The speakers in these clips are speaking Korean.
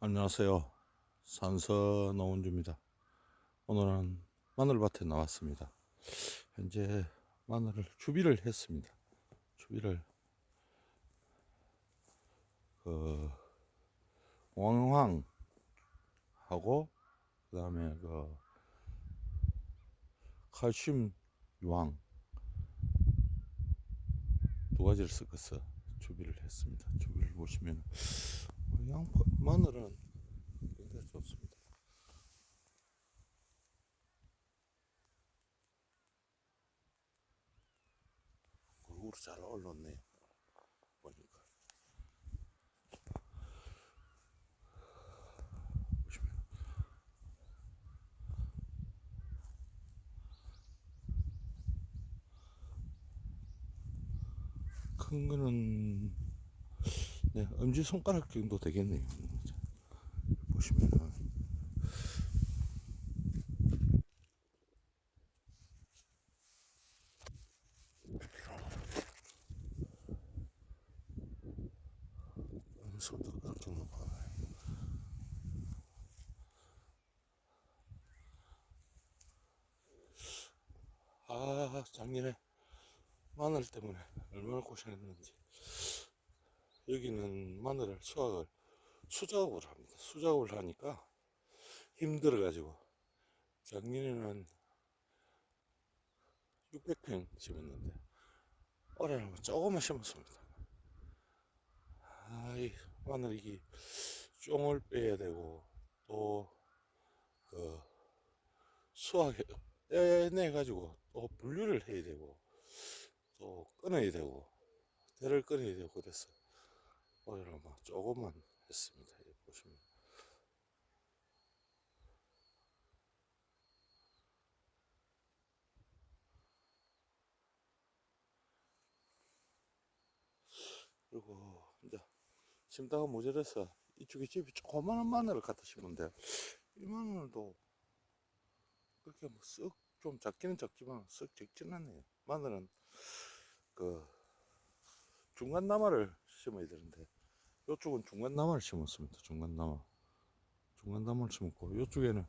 안녕하세요. 산서 노은주입니다. 오늘은 마늘밭에 나왔습니다. 현재 마늘을 추비를 했습니다. 추비를 그 왕황 하고 그다음에 그 칼슘 유황 두 가지를 섞어서 추비를 했습니다. 추비를 보시면 양파 마늘은 굉장히 좋습니다. 골고루 잘 올랐네요. 보니까 보시면 큰 거는 네, 엄지 손가락 정도 되겠네요. 보시면은 손가락 정도 봐요. 아, 작년에 마늘 때문에 얼마나 고생했는지. 여기는 마늘을 수확을 수작업을 합니다. 수작업을 하니까 힘들어가지고 작년에는 600평 심었는데 올해는 조금만 심었습니다. 마늘 이게 쫑을 빼야 되고 또그 수확 떼내 가지고 또 분류를 해야 되고 또 끊어야 되고 대를 끊어야 되고 그래서 올해는 막 조금만 했습니다. 여기 보시면 그리고 이제 심다가 모자라서 이쪽에 집이 조그마한 마늘을 갖다 심은데 이 마늘도 그렇게 뭐 썩 좀 작기는 작지만 썩 적지는 않네요. 마늘은 그 중간 나마를 심어야 되는데 이쪽은 중간 나마를 심었습니다. 중간 나마 중간 나마를 심었고 이쪽에는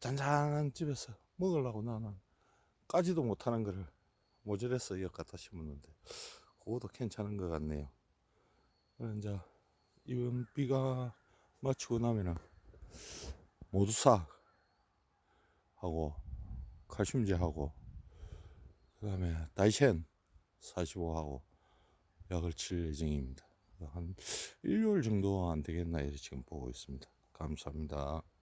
잔잔한 집에서 먹으려고 나는 까지도 못하는 거를 모자라서 이거 갖다 심었는데 그것도 괜찮은 것 같네요. 이제 이번 비가 마치고 나면은 모두사 하고 칼슘제 하고 그 다음에 다이셴 45하고 약을 칠 예정입니다. 한 일요일 정도 안 되겠나 이렇게 지금 보고 있습니다. 감사합니다.